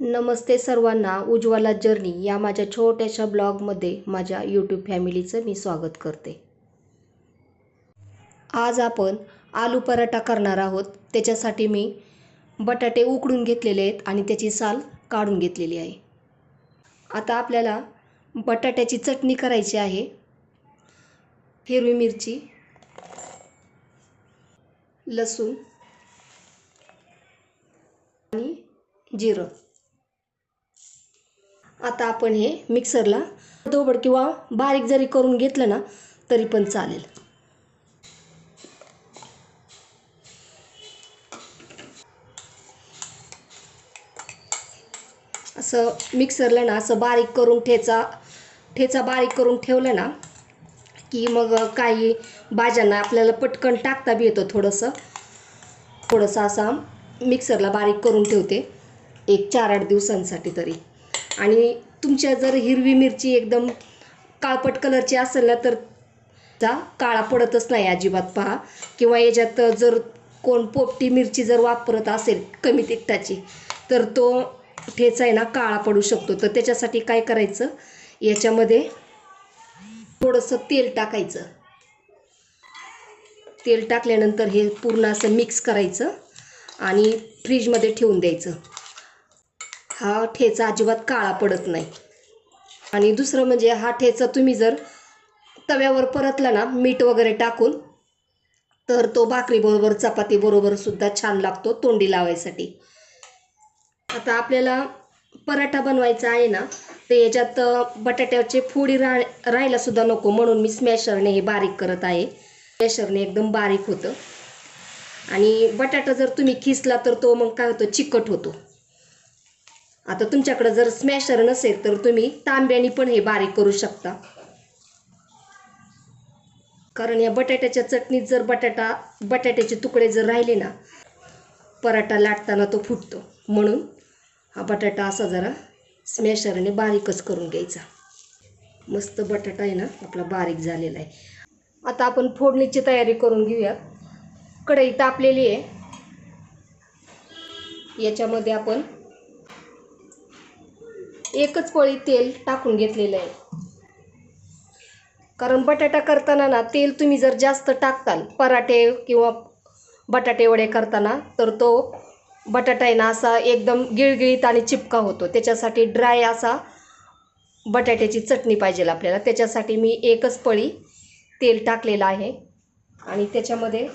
नमस्ते सर्वांना उज्ज्वला जर्नी या माझ्या छोट्याशा ब्लॉगमध्ये माझ्या यूट्यूब फॅमिलीचं मी स्वागत करते. आज आपण आलू पराठा करणार आहोत. त्याच्यासाठी मी बटाटे उकडून घेतलेले आहेत आणि त्याची साल काढून घेतलेली आहे. आता आपल्याला बटाट्याची चटणी करायची आहे. हिरवी मिरची लसूण आणि जिरं. आता आपण हे मिक्सरला दोबड किंवा बारीक जरी करून घेतलं ना तरी पण चालेल. असं मिक्सरला ना असं बारीक करून ठेचा ठेचा बारीक करून ठेवलं ना की मग काही भाज्यांना आपल्याला पटकन टाकता बी येतं थोडंसं. थोडंसं असा मिक्सरला बारीक करून ठेवते. एक चार आठ दिवसांसाठी तरी. आणि तुमच्या जर हिरवी मिरची एकदम काळपट कलरची असेल ना तर चा काळा पडतच नाही अजिबात पहा. किंवा याच्यात जर कोण पोपटी मिरची जर वापरत असेल कमी तिखटाची तर तो ठेचा आहे ना काळा पडू शकतो. तर त्याच्यासाठी काय करायचं? याच्यामध्ये थोडंसं तेल टाकायचं. तेल टाकल्यानंतर हे पूर्ण असं मिक्स करायचं आणि फ्रीजमध्ये ठेवून द्यायचं. हा ठेचा अजिबात काळा पडत नाही. आणि दुसरं म्हणजे हा ठेचा तुम्ही जर तव्यावर परतला ना मीठ वगैरे टाकून तर तो भाकरीबरोबर चपातीबरोबर सुद्धा छान लागतो तोंडी लावायसाठी. आता आपल्याला पराठा बनवायचा आहे ना तर याच्यात बटाट्याचे फोडी रा राहायला सुद्धा नको म्हणून मी स्मॅशरने हे बारीक करत आहे. स्मॅशरने एकदम बारीक होतं. आणि बटाटा जर तुम्ही खिसला तर तो मग काय होतो? चिकट होतो. आता तुमच्याकडं जर स्मॅशर नसेल तर तुम्ही तांब्याने पण हे बारीक करू शकता. कारण या बटाट्याच्या चटणीत जर बटाटा बटाट्याचे तुकडे जर राहिले ना पराठा लाटताना तो फुटतो. म्हणून हा बटाटा असा जरा स्मॅशरने बारीकच करून घ्यायचा. मस्त बटाटा आहे ना आपला बारीक झालेला आहे. आता आपण फोडणीची तयारी करून घेऊया. कढई तापलेली आहे. याच्यामध्ये आपण एकच पळी तेल टाकून घेतलेलं आहे. कारण बटाटा करताना ना तेल तुम्ही जर जास्त टाकताल पराठे किंवा बटाटे वडे करताना तर तो बटाटा आहे ना असा एकदम गिळगिळीत आणि चिपका होतो. त्याच्यासाठी ड्राय असा बटाट्याची चटणी पाहिजे आपल्याला. त्याच्यासाठी मी एकच पळी तेल टाकलेलं आहे. आणि त्याच्यामध्ये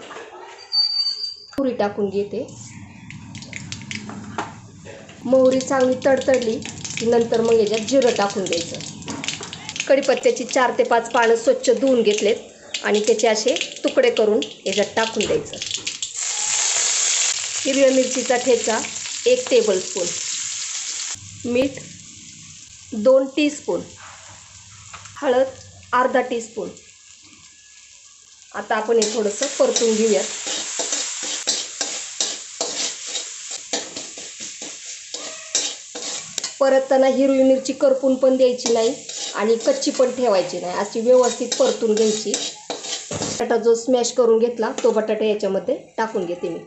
पुरी टाकून घेते. मोहरी चांगली तडतडली. नंतर मग याच्यात जिरं टाकून द्यायचं. कढीपत्त्याची चार ते पाच पानं स्वच्छ धुवून घेतलेत आणि त्याचे असे तुकडे करून याच्यात टाकून द्यायचं. हिरव्या मिरचीचा ठेचा एक टेबलस्पून मीठ दोन टीस्पून हळद अर्धा टीस्पून आता आपण हे थोडंसं परतून घेऊयात. परतताना हिरवी मिरची करपून पण द्यायची नाही आणि कच्ची पण ठेवायची नाही. अशी व्यवस्थित परतून घ्यायची. बटाटा जो स्मॅश करून घेतला तो बटाटा याच्यामध्ये टाकून घेते मी.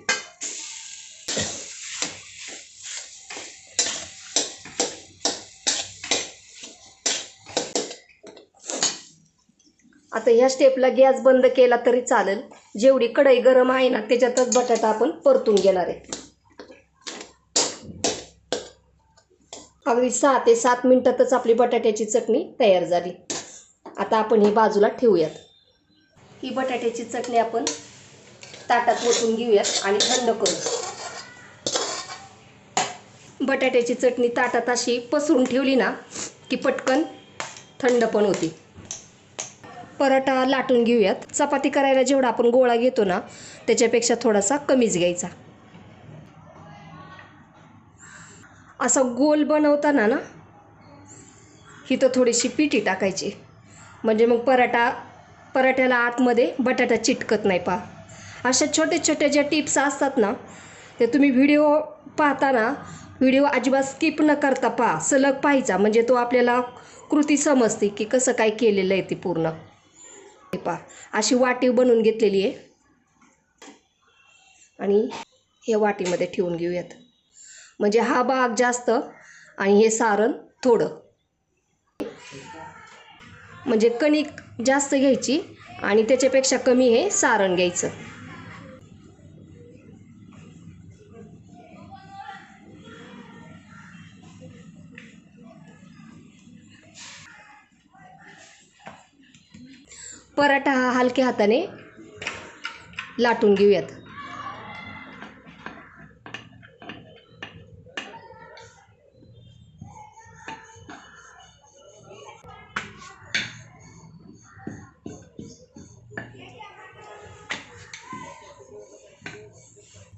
आता ह्या स्टेपला गॅस बंद केला तरी चालेल. जेवढी कढई गरम आहे ना त्याच्यातच बटाटा आपण परतून घेणार आहे. अगदी सहा ते सात मिनटातच आपली बटाट्याची चटणी तयार झाली. आता आपण ही बाजूला ठेवूयात. ही बटाट्याची चटणी आपण ताटात ओतून घेऊयात आणि थंड करू. बटाट्याची चटणी ताटात अशी पसरून ठेवली ना की पटकन थंड पण होती. पराठा लाटून घेऊयात. चपाती करायला जेवढा आपण गोळा घेतो ना त्याच्यापेक्षा थोडासा कमीच घ्यायचा. असा गोल बनवताना ना ही तर थोडीशी पिठी टाकायची. म्हणजे मग पराठा पराठ्याला आतमध्ये बटाटा चिटकत नाही पहा. अशा छोट्या छोट्या ज्या टिप्स असतात ना ते तुम्ही व्हिडिओ पाहताना व्हिडिओ अजिबात स्किप न करता पहा. सलग पाहायचा. म्हणजे तो आपल्याला कृती समजते की कसं काय केलेलं आहे ते पूर्ण. हे पहा. अशी वाटी बनवून घेतलेली आहे. आणि हे वाटीमध्ये ठेवून घेऊयात. म्हणजे हा भाग जास्त आणि हे सारण थोडं. म्हणजे कणिक जास्त घ्यायची आणि त्याच्यापेक्षा कमी हे सारण घ्यायचं. पराठा हा हलक्या हाताने लाटून घेऊयात.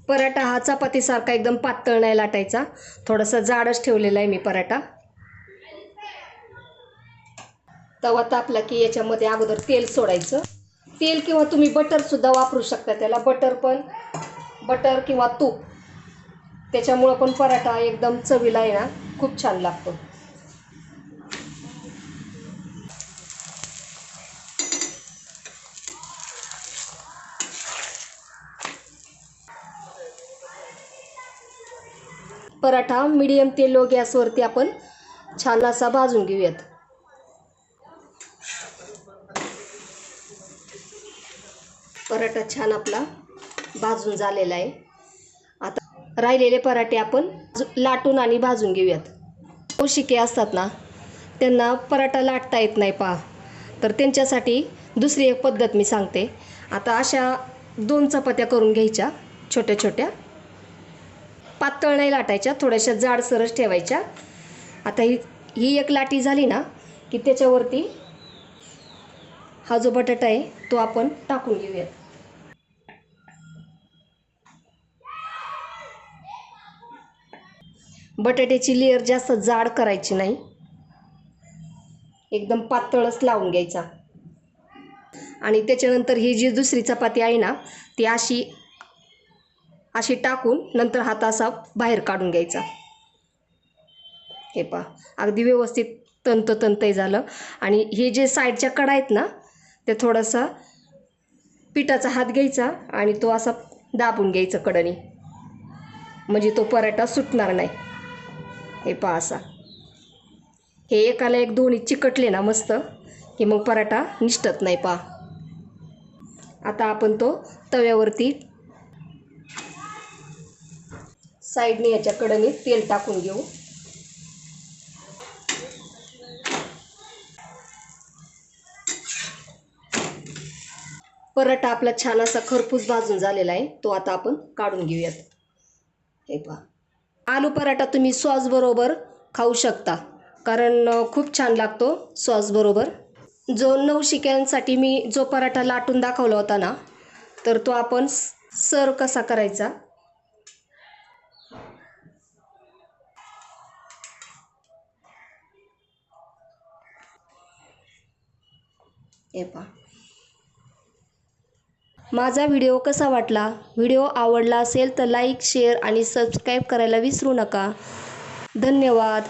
पराठा हा चपातीसारखा एकदम पातळ नाही लाटायचा. थोडासा जाडच ठेवलेला आहे मी पराठा. तवा तापला की याच्यामध्ये अगोदर तेल सोडायचं. तेल किंवा तुम्ही बटरसुद्धा वापरू शकता त्याला. बटर पण बटर किंवा तूप. त्याच्यामुळं पण पराठा एकदम चवीला आहे ना. खूप छान लागतो. पराठा मिडियम ते लो गॅसवरती आपण छान असा भाजून घेऊयात. पराठा छान आपला भाजून झालेला आहे. आता राहिलेले पराठे आपण लाटून आणि भाजून घेऊयात. शिके असतात ना त्यांना पराठा लाटता येत नाही पहा. तर त्यांच्यासाठी दुसरी एक पद्धत मी सांगते. आता अशा दोन चपात्या करून घ्यायच्या छोट्या छोट्या पातळ नाही लाटायच्या थोड्याशा जाड सरस ठेवायच्या. आता ही ही एक लाटी झाली ना की त्याच्यावरती हा जो बटाटा आहे तो आपण टाकून घेऊयात. बटाट्याची लेअर जास्त जाड करायची नाही. एकदम पातळच लावून घ्यायचा. आणि त्याच्यानंतर ही जी दुसरी चपाती आहे ना ती अशी अशी टाकून नंतर हात असा बाहेर काढून घ्यायचा. हे पहा अगदी व्यवस्थित तंत तंतही झालं. आणि हे जे साईडच्या कडा आहेत ना ते थोडासा पिठाचा हात घ्यायचा आणि तो असा दाबून घ्यायचा कडनी म्हणजे तो पराठा सुटणार नाही. हे पहा असा. हे एकाला एक दोन्ही चिकटले ना मस्त की मग पराठा निष्ठत नाही पहा. आता आपण तो तव्यावरती साईडने याच्या कडनी तेल टाकून घेऊ. पराठा आपला छान असा खरपूस भाजून झालेला आहे तो आता आपण काढून घेऊयात. हे पहा. आलू पराठा तुम्ही सॉसबरोबर खाऊ शकता कारण खूप छान लागतो सॉसबरोबर जो नऊ शिक्यांसाठी मी जो पराठा लाटून दाखवला होता ना तर तो आपण सर्व कसा करायचा? हे पहा. माझा व्हिडिओ कसा वाटला? व्हिडिओ आवडला असेल तर लाईक शेअर आणि सबस्क्राईब करायला विसरू नका. धन्यवाद.